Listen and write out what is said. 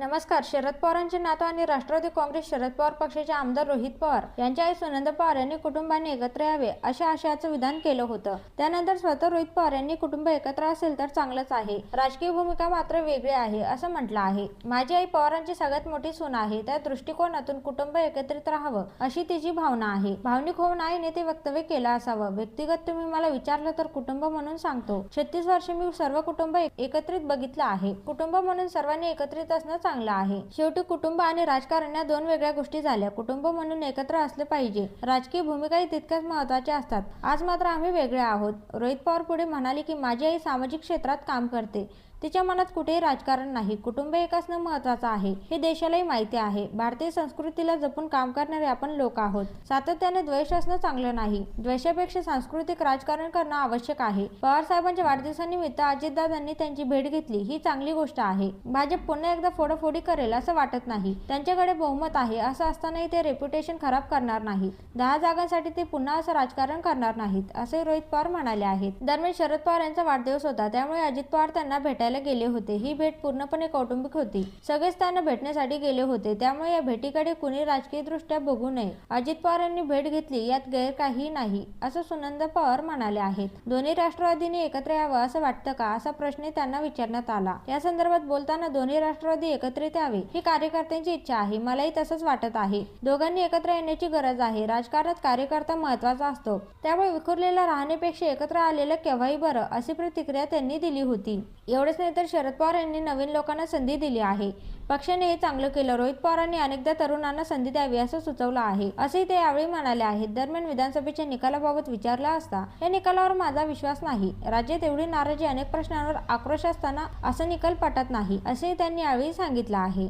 नमस्कार शरद पवारांचे नातू आणि राष्ट्रवादी काँग्रेस शरद पवार पक्षाचे आमदार रोहित पवार यांच्या आई सुनंद पवार यांनी कुटुंबाने एकत्र यावे अशा आशयाचं विधान केलं होतं. त्यानंतर स्वतः रोहित पवार यांनी कुटुंब एकत्र असेल तर चांगलंच आहे. राजकीय भूमिका मात्र वेगळी आहे असं म्हटलं आहे. माझी आई पवारांची सगळ्यात मोठी सून आहे. त्या दृष्टिकोनातून कुटुंब एकत्रित राहावं अशी तिची भावना आहे. भावनिक होऊन आईने ते वक्तव्य केलं असावं. व्यक्तिगत तुम्ही मला विचारलं तर कुटुंब म्हणून सांगतो. छत्तीस वर्ष मी सर्व कुटुंब एकत्रित बघितलं आहे. कुटुंब म्हणून सर्वांनी एकत्रित असणं चांगला आहे. शेवटी कुटुंब आणि राजकारण या दोन वेगळ्या गोष्टी झाल्या. कुटुंब म्हणून एकत्र असले पाहिजे. राजकीय भूमिकाही तितक्याच महत्त्वाच्या असतात. आज मात्र आम्ही वेगळे आहोत. रोहित पवार पुढे म्हणाले की माझी आई सामाजिक क्षेत्रात काम करते. तिच्या मनात कुठेही राजकारण नाही. कुटुंब एक असणं महत्वाचं आहे. हे देशालाही माहिती आहे. भारतीय संस्कृतीला जपून काम करणारे आपण लोक आहोत. सातत्याने द्वेष असणं चांगलं नाही. द्वेषापेक्षा सांस्कृतिक राजकारण करणं आवश्यक आहे. पवार साहेबांच्या वाढदिवसानिमित्त अजितदादांनी त्यांची भेट घेतली. ही चांगली गोष्ट आहे. भाजप पुन्हा एकदा फोडाफोडी करेल असं वाटत नाही. त्यांच्याकडे बहुमत आहे असं असतानाही ते रेप्युटेशन खराब करणार नाही दहा जागांसाठी ते पुन्हा असं राजकारण करणार नाहीत असे रोहित पवार म्हणाले आहेत. दरम्यान शरद पवार यांचा वाढदिवस होता. त्यामुळे अजित पवार त्यांना भेटायला गेले होते. ही भेट पूर्णपणे कौटुंबिक होती. सगळेच त्यांना भेटण्यासाठी गेले होते. त्यामुळे या भेटीकडे कुणी राजकीय दृष्ट्या बघू नये. अजित पवार यांनी भेट घेतली यात गैर काही नाही असं सुनंद पवार म्हणाले आहेत. दोन्ही राष्ट्रवादीने एकत्र यावं असं वाटतं का? असा प्रश्न त्यांना विचारण्यात आला. या संदर्भात बोलताना दोन्ही राष्ट्रवादी एकत्रित यावे ही कार्यकर्त्यांची इच्छा आहे. मलाही तसंच वाटत आहे. दोघांनी एकत्र येण्याची गरज आहे. राजकारणात कार्यकर्ता महत्त्वाचा असतो. त्यामुळे विखुरलेला राहण्यापेक्षा एकत्र आलेलं केव्हाही बरं अशी प्रतिक्रिया त्यांनी दिली होती. एवढेच नाही तर शरद पवार यांनी नवीन लोकांना संधी दिली आहे. पक्षाने हे चांगलं केलं. रोहित पवारांनी अनेकदा तरुणांना संधी द्यावी असं सुचवलं आहे. असेही ते यावेळी म्हणाले आहेत. दरम्यान विधानसभेच्या निकालाबाबत विचारला असता या निकालावर माझा विश्वास नाही. राज्यात एवढी नाराजी अनेक प्रश्नांवर आक्रोश असताना असं निकाल पटत नाही असेही त्यांनी यावेळी सांगितलं आहे.